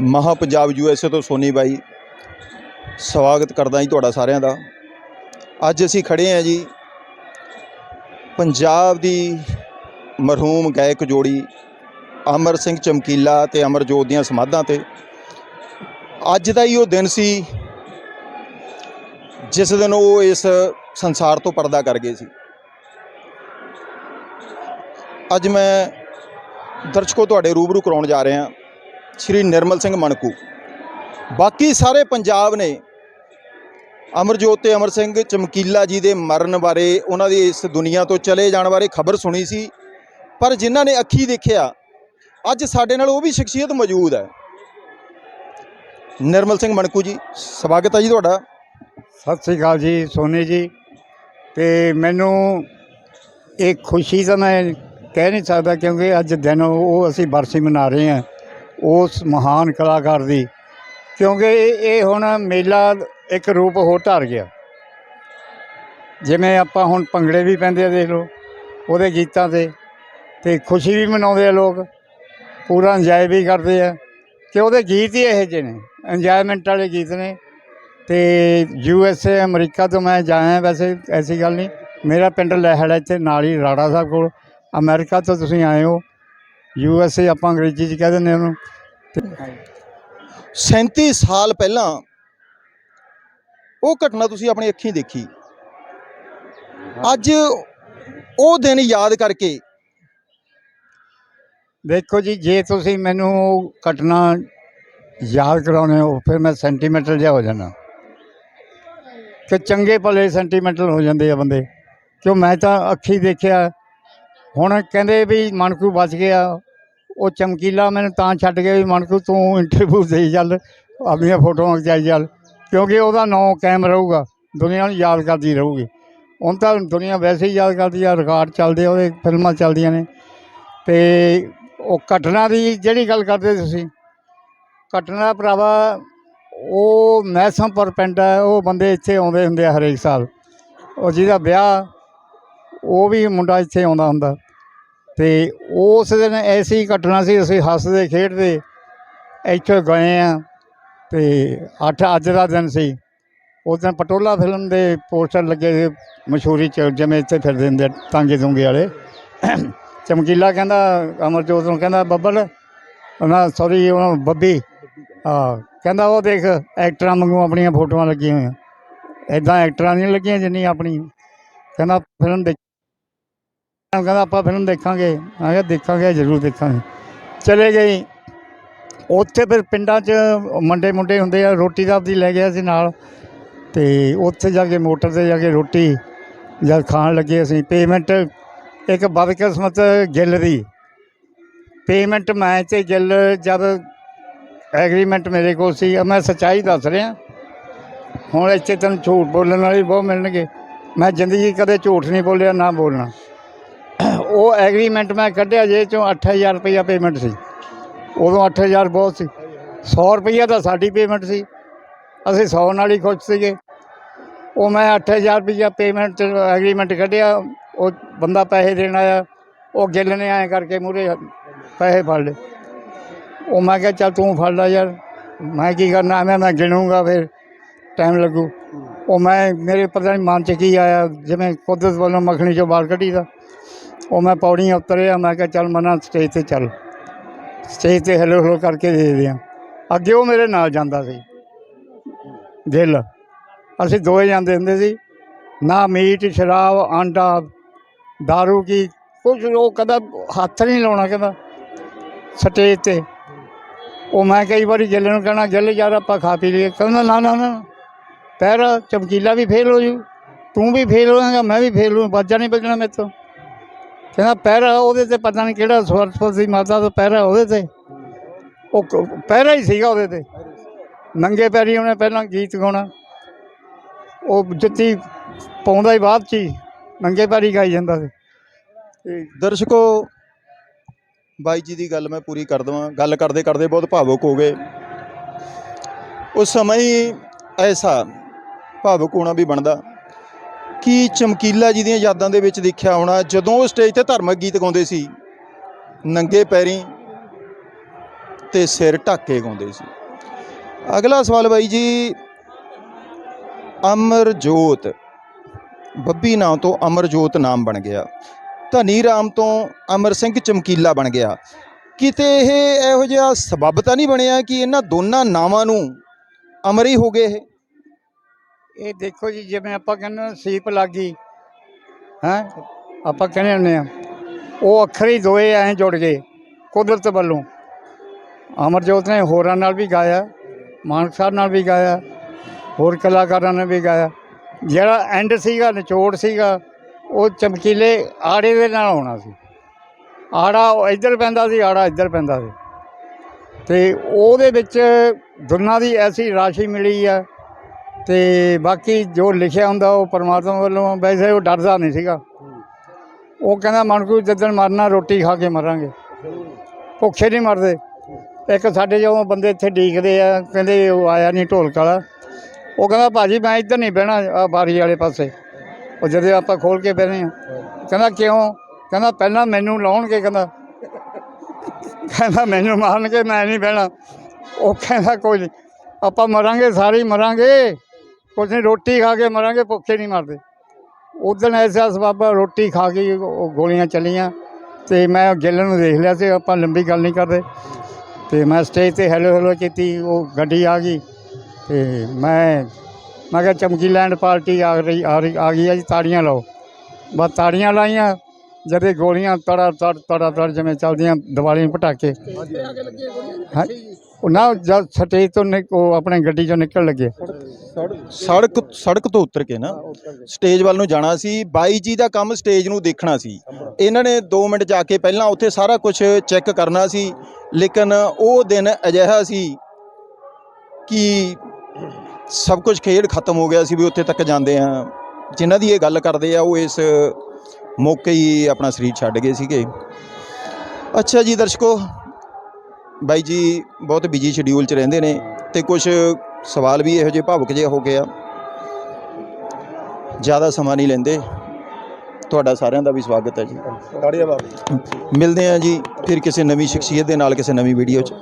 ਮਹਾ ਪੰਜਾਬ ਯੂਐਸਏ ਤੋਂ ਸੋਨੀ ਬਾਈ। ਸਵਾਗਤ ਕਰਦਾ ਜੀ ਤੁਹਾਡਾ ਸਾਰਿਆਂ ਦਾ। ਅੱਜ ਅਸੀਂ ਖੜੇ ਹਾਂ ਜੀ ਪੰਜਾਬ ਦੀ ਮਰਹੂਮ ਗਾਇਕ ਜੋੜੀ ਅਮਰ ਸਿੰਘ ਚਮਕੀਲਾ ਤੇ ਅਮਰਜੋਤ ਦੀਆਂ ਸਮਾਧਾਂ ਤੇ। ਅੱਜ ਦਾ ਹੀ ਉਹ ਦਿਨ ਸੀ ਜਿਸ ਦਿਨ ਉਹ ਇਸ ਸੰਸਾਰ ਤੋਂ ਪਰਦਾ ਕਰ ਗਏ ਸੀ। ਅੱਜ ਮੈਂ ਦਰਸ਼ਕੋ, ਤੁਹਾਡੇ ਰੂਬਰੂ ਕਰਾਉਣ ਜਾ ਰਿਹਾ ਸ਼੍ਰੀ ਨਿਰਮਲ ਸਿੰਘ ਮਣਕੂ। ਬਾਕੀ ਸਾਰੇ ਪੰਜਾਬ ਨੇ ਅਮਰਜੋਤ ਤੇ ਅਮਰ ਸਿੰਘ ਚਮਕੀਲਾ ਜੀ ਦੇ ਮਰਨ ਬਾਰੇ, ਉਹਨਾਂ ਦੀ ਇਸ ਦੁਨੀਆ ਤੋਂ ਚਲੇ ਜਾਣ ਬਾਰੇ ਖਬਰ ਸੁਣੀ ਸੀ। ਪਰ ਜਿਨ੍ਹਾਂ ਨੇ ਅੱਖੀ ਦੇਖਿਆ, ਅੱਜ ਸਾਡੇ ਨਾਲ ਉਹ ਵੀ ਸ਼ਖਸੀਅਤ ਮੌਜੂਦ ਹੈ। ਨਿਰਮਲ ਸਿੰਘ ਮਣਕੂ ਜੀ, ਸਵਾਗਤ ਹੈ ਜੀ ਤੁਹਾਡਾ। ਸਤਿ ਸ੍ਰੀ ਅਕਾਲ ਜੀ, ਸੋਨੀ ਜੀ। ਤੇ ਮੈਨੂੰ ਇਹ ਖੁਸ਼ੀ ਤਾਂ ਮੈਂ ਕਹਿ ਨਹੀਂ ਸਕਦਾ ਕਿਉਂਕਿ ਅੱਜ ਦਿਨ ਉਹ ਅਸੀਂ ਬਰਸੀ ਮਨਾ ਰਹੇ ਹਾਂ, ਉਸ ਮਹਾਨ ਕਲਾਕਾਰ ਦੀ। ਕਿਉਂਕਿ ਇਹ ਇਹ ਹੁਣ ਮੇਲਾ ਇੱਕ ਰੂਪ ਹੋਰ ਧਾਰ ਗਿਆ। ਜਿਵੇਂ ਆਪਾਂ ਹੁਣ ਭੰਗੜੇ ਵੀ ਪੈਂਦੇ ਆ, ਦੇਖ ਲਓ, ਉਹਦੇ ਗੀਤਾਂ ਤੇ ਤੇ ਖੁਸ਼ੀ ਵੀ ਮਨਾਉਂਦੇ ਆ ਲੋਕ, ਪੂਰਾ ਇੰਜੋਏ ਵੀ ਕਰਦੇ ਆ। ਕਿ ਉਹਦੇ ਗੀਤ ਹੀ ਇਹੋ ਜਿਹੇ ਨੇ ਇੰਜੋਇਮੈਂਟ ਵਾਲੇ ਗੀਤ ਨੇ। ਤੇ ਯੂ ਐਸ ਏ, ਅਮਰੀਕਾ ਤੋਂ ਮੈਂ ਜਾਇਆ, ਵੈਸੇ ਐਸੀ ਗੱਲ ਨਹੀਂ। ਮੇਰਾ ਪਿੰਡ ਲਹਿੜ ਹੈ, ਇੱਥੇ ਨਾਲ ਹੀ ਰਾੜਾ ਸਾਹਿਬ ਕੋਲ। ਅਮਰੀਕਾ ਤੋਂ ਤੁਸੀਂ ਆਏ ਹੋ ਯੂ ਐਸ ਏ ਆਪਾਂ ਅੰਗਰੇਜ਼ੀ 'ਚ ਕਹਿ ਦਿੰਦੇ ਉਹਨੂੰ। 37 ਸਾਲ ਪਹਿਲਾਂ ਉਹ ਘਟਨਾ ਤੁਸੀਂ ਆਪਣੀ ਅੱਖੀਂ ਦੇਖੀ। ਅੱਜ ਉਹ ਦਿਨ ਯਾਦ ਕਰਕੇ। ਦੇਖੋ ਜੀ ਜੇ ਤੁਸੀਂ ਮੈਨੂੰ ਉਹ ਘਟਨਾ ਯਾਦ ਕਰਾਉਣੇ ਹੋ ਫਿਰ ਮੈਂ ਸੈਂਟੀਮੈਂਟਲ ਜਿਹਾ ਹੋ ਜਾਣਾ ਕਿ ਚੰਗੇ ਭਲੇ ਸੈਂਟੀਮੈਂਟਲ ਹੋ ਜਾਂਦੇ ਆ ਬੰਦੇ। ਕਿਉਂ? ਮੈਂ ਤਾਂ ਅੱਖੀ ਦੇਖਿਆ ਹੁਣ ਕਹਿੰਦੇ ਵੀ ਮਨਕੂ ਬਚ ਗਿਆ। ਉਹ ਚਮਕੀਲਾ ਮੈਨੂੰ ਤਾਂ ਛੱਡ ਗਿਆ ਵੀ ਮਨਕੂ ਤੂੰ ਇੰਟਰਵਿਊ ਦੇਈ ਚੱਲ, ਆਪਣੀਆਂ ਫੋਟੋਆਂ ਖਿਚਾਈ ਚੱਲ। ਕਿਉਂਕਿ ਉਹਦਾ ਨਾਂ ਕਾਇਮ ਰਹੂਗਾ, ਦੁਨੀਆ ਨੂੰ ਯਾਦ ਕਰਦੀ ਰਹੂਗੀ। ਹੁਣ ਤਾਂ ਦੁਨੀਆ ਵੈਸੇ ਹੀ ਯਾਦ ਕਰਦੀ ਆ ਰਿਕਾਰਡ ਚੱਲਦੇ ਆ, ਉਹਦੇ ਫਿਲਮਾਂ ਚੱਲਦੀਆਂ ਨੇ। ਤੇ ਉਹ ਘਟਨਾ ਦੀ ਜਿਹੜੀ ਗੱਲ ਕਰਦੇ ਤੁਸੀਂ, ਘਟਨਾ ਭਰਾਵਾ, ਉਹ ਮੈਸਮਪੁਰ ਪਿੰਡ ਹੈ, ਉਹ ਬੰਦੇ ਇੱਥੇ ਆਉਂਦੇ ਹੁੰਦੇ ਆ ਹਰੇਕ ਸਾਲ। ਉਹ ਜਿਹਦਾ ਵਿਆਹ, ਉਹ ਵੀ ਮੁੰਡਾ ਇੱਥੇ ਆਉਂਦਾ ਹੁੰਦਾ। ਤੇ ਉਸ ਦਿਨ ਐਸੀ ਘਟਨਾ ਸੀ, ਅਸੀਂ ਹੱਸਦੇ ਖੇਡਦੇ ਇੱਥੇ ਗਏ ਆ ਤੇ ਅੱਠ, ਅੱਜ ਦਾ ਦਿਨ ਸੀ। ਉਸ ਦਿਨ ਪਟੋਲਾ ਫਿਲਮ ਦੇ ਪੋਸਟਰ ਲੱਗੇ ਸੀ ਮਸ਼ਹੂਰੀ ਚ, ਜਿਵੇਂ ਇੱਥੇ ਫਿਰਦੇ ਹੁੰਦੇ ਤਾਂਗੇ ਤੁੰਗੇ ਵਾਲੇ। ਚਮਕੀਲਾ ਕਹਿੰਦਾ, ਅਮਰਜੋਤ ਨੂੰ ਕਹਿੰਦਾ, ਬੱਬਲ, ਉਹਨਾਂ ਸੌਰੀ ਉਹਨਾਂ ਬੱਬੀ। ਹਾਂ, ਕਹਿੰਦਾ, ਉਹ ਦੇਖ, ਐਕਟਰਾਂ ਵਾਂਗੂ ਆਪਣੀਆਂ ਫੋਟੋਆਂ ਲੱਗੀਆਂ ਹੋਈਆਂ। ਐਦਾਂ ਐਕਟਰਾਂ ਨਹੀਂ ਲੱਗੀਆਂ ਜਿੰਨੀ ਆਪਣੀ ਕਹਿੰਦਾ, ਫਿਲਮ ਦੇ ਦੇਖ ਕਹਿੰਦਾ ਆਪਾਂ ਫਿਲਮ ਦੇਖਾਂਗੇ। ਮੈਂ ਕਿਹਾ ਦੇਖਾਂਗੇ, ਜ਼ਰੂਰ ਦੇਖਾਂਗੇ। ਚਲੇ ਗਏ। ਉੱਥੇ ਫਿਰ ਪਿੰਡਾਂ 'ਚ ਮੰਡੇ ਮੁੰਡੇ ਹੁੰਦੇ ਆ, ਰੋਟੀ ਦਾ ਆਪਦੀ ਲੈ ਗਿਆ ਸੀ ਨਾਲ। ਤੇ ਉੱਥੇ ਜਾ ਕੇ ਮੋਟਰ ਤੇ ਜਾ ਕੇ ਰੋਟੀ ਜਦ ਖਾਣ ਲੱਗੇ ਅਸੀਂ। ਪੇਮੈਂਟ ਇੱਕ ਬਦਕਿਸਮਤ ਗਿੱਲ ਦੀ। ਪੇਮੈਂਟ ਮੈਂ ਤੇ ਗਿੱਲ ਜਦ ਐਗਰੀਮੈਂਟ ਮੇਰੇ ਕੋਲ ਸੀ, ਮੈਂ ਸੱਚਾਈ ਦੱਸ ਰਿਹਾ। ਹੁਣ ਇੱਥੇ ਤੈਨੂੰ ਝੂਠ ਬੋਲਣ ਵਾਲੇ ਬਹੁਤ ਮਿਲਣਗੇ। ਮੈਂ ਜ਼ਿੰਦਗੀ ਕਦੇ ਝੂਠ ਨਹੀਂ ਬੋਲਿਆ, ਨਾ ਬੋਲਣਾ। ਉਹ ਐਗਰੀਮੈਂਟ ਮੈਂ ਕੱਢਿਆ ਜੇ ਚੋਂ 8000 ਰੁਪਈਆ ਪੇਮੈਂਟ ਸੀ। ਉਦੋਂ 8000 ਬਹੁਤ ਸੀ। 100 ਰੁਪਈਆ ਤਾਂ ਸਾਡੀ ਪੇਮੈਂਟ ਸੀ। ਅਸੀਂ 100 ਨਾਲ ਹੀ ਖੁਸ਼ ਸੀਗੇ। ਉਹ ਮੈਂ 8000 ਰੁਪਈਆ ਪੇਮੈਂਟ ਐਗਰੀਮੈਂਟ ਕੱਢਿਆ। ਉਹ ਬੰਦਾ ਪੈਸੇ ਦੇਣ ਆਇਆ। ਉਹ ਗਿੱਲ ਨੇ ਐਂ ਕਰਕੇ ਮੂਰੇ ਪੈਸੇ ਫੜ ਲਏ। ਉਹ ਮੈਂ ਕਿਹਾ, ਚੱਲ ਤੂੰ ਫੜ ਲੈ ਯਾਰ। ਮੈਂ ਕੀ ਕਰਨਾ? ਐਵੇਂ ਮੈਂ ਗਿਣੂੰਗਾ ਫਿਰ। ਟਾਈਮ ਲੱਗੂ। ਉਹ ਮੈਂ, ਮੇਰੇ ਪਤਾ ਨਹੀਂ ਮਨ 'ਚ ਕੀ ਆਇਆ। ਜਿਵੇਂ ਕੁਦਰਤ ਵੱਲੋਂ ਮੱਖਣੀ 'ਚੋਂ ਬਾਲ ਕੱਢੀ ਦਾ। ਉਹ ਮੈਂ ਪੌੜੀਆਂ ਉਤਰਿਆ, ਮੈਂ ਕਿਹਾ ਚੱਲ ਮਨਾ ਸਟੇਜ ਤੇ ਚੱਲ। ਸਟੇਜ ਤੇ ਹੈਲੋ ਹਲੋ ਕਰਕੇ ਦੇ ਦਿਆਂ। ਅੱਗੇ ਉਹ ਮੇਰੇ ਨਾਲ ਜਾਂਦਾ ਸੀ। ਦਿਲ। ਅਸੀਂ ਦੋਏ ਜਾਂਦੇ ਹੁੰਦੇ ਸੀ। ਨਾ ਮੀਟ, ਸ਼ਰਾਬ, ਆਂਡਾ दारू ਕੀ ਕੁਝ ਉਹ ਕਦਾ ਹੱਥ ਨਹੀਂ ਲਾਉਣਾ, ਕਹਿੰਦਾ ਸਟੇਜ ਤੇ। ਉਹ ਮੈਂ ਕਈ ਵਾਰੀ ਗਿੱਲ ਨੂੰ ਕਹਿਣਾ ਗਿੱਲ ਯਾਰ ਆਪਾਂ ਖਾ ਪੀ ਲਈਏ। ਕਹਿੰਦਾ, ਨਾ ਨਾ ਨਾ, ਪੈਰ ਚਮਕੀਲਾ ਵੀ ਫੇਲ ਹੋ ਜੂ ਤੂੰ ਵੀ ਫੇਲ ਹੋਏਗਾ, ਮੈਂ ਵੀ ਫੇਲ ਹੋ ਬਾਜਾ ਨਹੀਂ ਵੱਜਣਾ ਮੇਰੇ ਤੋਂ। ਕਹਿੰਦਾ ਪਹਿਰਾ ਉਹਦੇ ਤੇ, ਪਤਾ ਨਹੀਂ ਕਿਹੜਾ ਸਰਸਵਤੀ ਮਾਤਾ ਦਾ ਪਹਿਰਾ ਉਹਦੇ ਤੇ। ਉਹ ਕ- ਪਹਿਰਾ ਹੀ ਸੀਗਾ ਉਹਦੇ ਤੇ। ਨੰਗੇ ਪੈਰੀ ਉਹਨੇ ਪਹਿਲਾਂ ਗੀਤ ਗਾਉਣਾ। ਉਹ ਜੁੱਤੀ ਪਾਉਂਦਾ ਹੀ ਬਾਅਦ ਚ ਹੀ, ਨੰਗੇ ਪੈਰੀ ਗਾਈ ਜਾਂਦਾ ਸੀ। ਤੇ ਦਰਸ਼ਕੋ, ਬਾਈ ਜੀ ਦੀ ਗੱਲ ਮੈਂ ਪੂਰੀ ਕਰ ਦਵਾਂ। ਗੱਲ ਕਰਦੇ ਕਰਦੇ ਬਹੁਤ ਭਾਵੁਕ ਹੋ ਗਏ। ਉਸ ਸਮੇਂ ਹੀ ਐਸਾ ਭਾਵੁਕ ਹੋਣਾ ਵੀ ਬਣਦਾ। ਕਿ ਚਮਕੀਲਾ ਜੀ ਦੀਆਂ ਯਾਦਾਂ ਦੇ ਵਿੱਚ ਦੇਖਿਆ ਹੋਣਾ? ਜਦੋਂ ਉਹ ਸਟੇਜ ਤੇ ਧਾਰਮਿਕ ਗੀਤ ਗਾਉਂਦੇ ਸੀ, ਨੰਗੇ ਪੈਰੀਂ ਤੇ ਸਿਰ ਢੱਕ ਕੇ ਗਾਉਂਦੇ ਸੀ। ਅਗਲਾ ਸਵਾਲ ਬਾਈ ਜੀ, ਅਮਰਜੋਤ, ਬੱਬੀ ਨਾਂ ਤੋਂ ਅਮਰਜੋਤ ਨਾਮ ਬਣ ਗਿਆ। ਧਨੀ ਰਾਮ ਤੋਂ ਅਮਰ ਸਿੰਘ ਚਮਕੀਲਾ ਬਣ ਗਿਆ। ਕਿਤੇ ਇਹ ਇਹੋ ਜਿਹਾ ਸਬੱਬ ਤਾਂ ਨਹੀਂ ਬਣਿਆ ਕਿ ਇਹਨਾਂ ਦੋਨਾਂ ਨਾਵਾਂ ਨੂੰ ਅਮਰ ਹੀ ਹੋ ਗਏ ਇਹ? ਇਹ ਦੇਖੋ ਜੀ, ਜਿਵੇਂ ਆਪਾਂ ਕਹਿੰਦੇ ਸੀਪ ਲੱਗ ਗਈ, ਹੈ? ਆਪਾਂ ਕਹਿੰਦੇ ਹੁੰਦੇ ਆ ਉਹ ਅੱਖਰ ਹੀ ਦੋਏ ਐਂ ਜੁੜ ਗਏ, ਕੁਦਰਤ ਵੱਲੋਂ। ਅਮਰਜੋਤ ਨੇ ਹੋਰਾਂ ਨਾਲ ਵੀ ਗਾਇਆ, ਮਾਨਕ ਸਾਹਿਬ ਨਾਲ ਵੀ ਗਾਇਆ, ਹੋਰ ਕਲਾਕਾਰਾਂ ਨੇ ਵੀ ਗਾਇਆ। ਜਿਹੜਾ ਐਂਡ ਸੀਗਾ, ਨਿਚੋੜ ਸੀਗਾ, ਉਹ ਚਮਕੀਲੇ ਆੜੇ ਦੇ ਨਾਲ ਆਉਣਾ ਸੀ। ਆੜਾ ਇੱਧਰ ਪੈਂਦਾ ਸੀ, ਆੜਾ ਇੱਧਰ ਪੈਂਦਾ ਸੀ। ਤੇ ਉਹਦੇ ਵਿੱਚ ਦੁਨਾ ਦੀ ਐਸੀ ਰਾਸ਼ੀ ਮਿਲੀ ਆ ਤੇ ਬਾਕੀ ਜੋ ਲਿਖਿਆ ਹੁੰਦਾ ਉਹ ਪਰਮਾਤਮਾ ਵੱਲੋਂ, ਵੈਸੇ ਉਹ ਡਰਦਾ ਨਹੀਂ ਸੀਗਾ। ਉਹ ਕਹਿੰਦਾ ਮਨਕੂ ਜਦੋਂ ਮਰਨਾ, ਰੋਟੀ ਖਾ ਕੇ ਮਰਾਂਗੇ। ਭੁੱਖੇ ਨਹੀਂ ਮਰਦੇ। ਇੱਕ ਸਾਡੇ ਜਦੋਂ ਬੰਦੇ ਇੱਥੇ ਡੀਕਦੇ ਆ, ਕਹਿੰਦੇ ਉਹ ਆਇਆ ਨਹੀਂ ਢੋਲਕ ਵਾਲਾ। ਉਹ ਕਹਿੰਦਾ, ਭਾਜੀ, ਮੈਂ ਇੱਧਰ ਨਹੀਂ ਬਹਿਣਾ, ਆ ਬਾਰੀ ਵਾਲੇ ਪਾਸੇ। ਉਹ ਜਦੋਂ ਆਪਾਂ ਖੋਲ ਕੇ ਬਹਿਨੇ ਆ ਕਹਿੰਦਾ, ਕਿਉਂ? ਕਹਿੰਦਾ, ਪਹਿਲਾਂ ਮੈਨੂੰ ਲਾਉਣਗੇ, ਕਹਿੰਦਾ। ਕਹਿੰਦਾ, ਮੈਨੂੰ ਮਾਰਨਗੇ, ਮੈਂ ਨਹੀਂ ਬਹਿਣਾ। ਉਹ ਕਹਿੰਦਾ, ਕੋਈ ਨਹੀਂ ਆਪਾਂ ਮਰਾਂਗੇ, ਸਾਰੇ ਮਰਾਂਗੇ। ਕੁਛ ਨਹੀਂ ਰੋਟੀ ਖਾ ਕੇ ਮਰਾਂਗੇ ਭੁੱਖੇ ਨਹੀਂ ਮਰਦੇ। ਉਦੋਂ ਐਸਾ ਸਬਬ ਰੋਟੀ ਖਾ ਕੇ ਹੀ ਉਹ ਗੋਲੀਆਂ ਚੱਲੀਆਂ ਤੇ ਮੈਂ ਗਿੱਲ ਨੂੰ ਦੇਖ ਲਿਆ ਸੀ ਆਪਾਂ ਲੰਬੀ ਗੱਲ ਨਹੀਂ ਕਰਦੇ। ਤੇ ਮੈਂ ਸਟੇਜ ਤੇ ਹੈਲੋ ਹੈਲੋ ਕੀਤੀ ਉਹ ਗੱਡੀ ਆ ਗਈ ਤੇ ਮੈਂ ਮੈਂ ਕਿਹਾ ਚਮਕੀ ਲੈਂਡ ਪਾਰਟੀ ਆ ਰਹੀ ਆ ਰਹੀ ਆ ਗਈ ਆ ਜੀ ਤਾੜੀਆਂ ਲਾਓ। ਬਸ ਤਾੜੀਆਂ ਲਾਈਆਂ ਜਦੇ ਗੋਲੀਆਂ ਤੜਾ ਤੜ ਤੜਾ ਤੜ ਜਿਵੇਂ ਚੱਲਦੀਆਂ ਦੀਵਾਲੀ ਨੂੰ ਪਟਾਕੇ। ਹਾਂ। ਉਹ ਨਾ ਜਦ ਸਟੇਜ ਤੋਂ ਨਿਕ- ਉਹ ਆਪਣੇ ਗੱਡੀ ਚੋਂ ਨਿਕਲ ਲੱਗੇ। ਸੜਕ ਸੜਕ ਤੋਂ ਉਤਰ ਕੇ ਨਾ, ਸਟੇਜ ਵੱਲ ਨੂੰ ਜਾਣਾ ਸੀ। ਬਾਈ ਜੀ ਦਾ ਕੰਮ ਸਟੇਜ ਨੂੰ ਦੇਖਣਾ ਸੀ। ਇਹਨਾਂ ਨੇ 2 ਮਿੰਟ ਜਾ ਕੇ ਪਹਿਲਾਂ ਉੱਥੇ ਸਾਰਾ ਕੁਝ ਚੈੱਕ ਕਰਨਾ ਸੀ। ਲੇਕਿਨ ਉਹ ਦਿਨ ਅਜਿਹਾ ਸੀ ਕਿ ਸਭ ਕੁਝ ਖੇਡ ਖਤਮ ਹੋ ਗਿਆ ਸੀ ਵੀ ਉੱਥੇ ਤੱਕ ਜਾਂਦੇ ਆ ਜਿਨ੍ਹਾਂ ਦੀ ਇਹ ਗੱਲ ਕਰਦੇ ਆ, ਉਹ ਇਸ ਮੌਕੇ ਹੀ ਆਪਣਾ ਸਰੀਰ ਛੱਡ ਗਏ ਸੀਗੇ। ਅੱਛਾ ਜੀ, ਦਰਸ਼ਕੋ ਬਾਈ ਜੀ ਬਹੁਤ ਬਿਜ਼ੀ ਸ਼ਡਿਊਲ 'ਚ ਰਹਿੰਦੇ ਨੇ ਤੇ ਕੁਝ ਸਵਾਲ ਵੀ ਇਹੋ ਜਿਹੇ ਭਾਵੁਕ ਜਿਹੇ ਹੋ ਗਏ ਆ। ਜ਼ਿਆਦਾ ਸਮਾਂ ਨਹੀਂ ਲੈਂਦੇ। ਤੁਹਾਡਾ ਸਾਰਿਆਂ ਦਾ ਵੀ ਸਵਾਗਤ ਹੈ ਜੀ। ਤਾੜੀਆਂ ਬਾਬੂ ਮਿਲਦੇ ਹਾਂ ਜੀ ਫਿਰ ਕਿਸੇ ਨਵੀਂ ਸ਼ਖਸੀਅਤ ਦੇ ਨਾਲ ਕਿਸੇ ਨਵੀਂ ਵੀਡੀਓ 'ਚ।